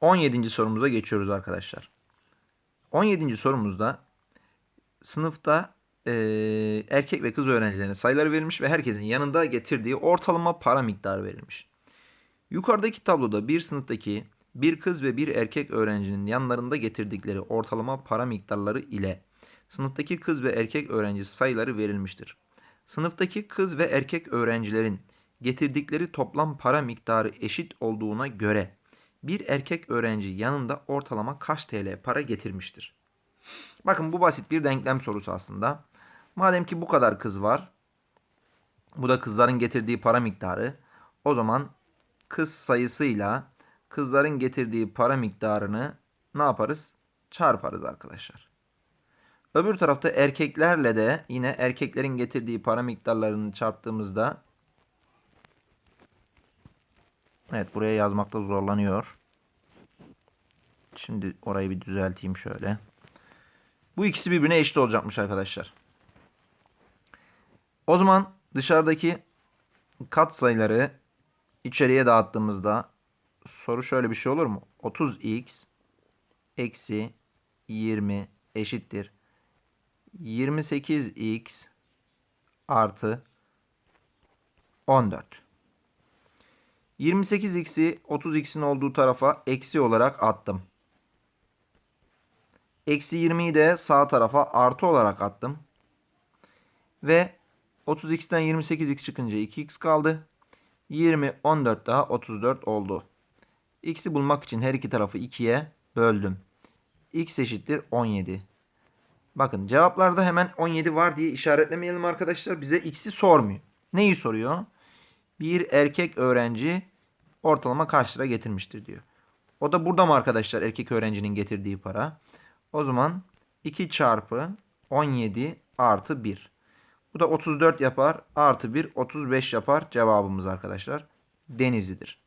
17. sorumuza geçiyoruz arkadaşlar. 17. sorumuzda sınıfta eee, erkek ve kız öğrencilerine sayıları verilmiş ve herkesin yanında getirdiği ortalama para miktarı verilmiş. Yukarıdaki tabloda bir sınıftaki bir kız ve bir erkek öğrencinin yanlarında getirdikleri ortalama para miktarları ile sınıftaki kız ve erkek öğrenci sayıları verilmiştir. Sınıftaki kız ve erkek öğrencilerin getirdikleri toplam para miktarı eşit olduğuna göre bir erkek öğrenci yanında ortalama kaç TL para getirmiştir? Bakın bu basit bir denklem sorusu aslında. Madem ki bu kadar kız var, bu da kızların getirdiği para miktarı. O zaman kız sayısıyla kızların getirdiği para miktarını ne yaparız? Çarparız arkadaşlar. Öbür tarafta erkeklerle de yine erkeklerin getirdiği para miktarlarını çarptığımızda Evet buraya yazmakta zorlanıyor. Şimdi orayı bir düzelteyim şöyle. Bu ikisi birbirine eşit olacakmış arkadaşlar. O zaman dışarıdaki kat sayıları içeriye dağıttığımızda soru şöyle bir şey olur mu? 30x eksi 20 eşittir. 28x artı 14. 28x'i 30x'in olduğu tarafa eksi olarak attım. Eksi 20'yi de sağ tarafa artı olarak attım. Ve 30x'ten 28x çıkınca 2x kaldı. 20, 14 daha 34 oldu. X'i bulmak için her iki tarafı 2'ye böldüm. X eşittir 17. Bakın cevaplarda hemen 17 var diye işaretlemeyelim arkadaşlar. Bize x'i sormuyor. Neyi soruyor? Bir erkek öğrenci ortalama kaç lira getirmiştir diyor. O da burada mı arkadaşlar erkek öğrencinin getirdiği para? O zaman 2 çarpı 17 artı 1. Bu da 34 yapar. Artı 1 35 yapar. Cevabımız arkadaşlar Denizli'dir.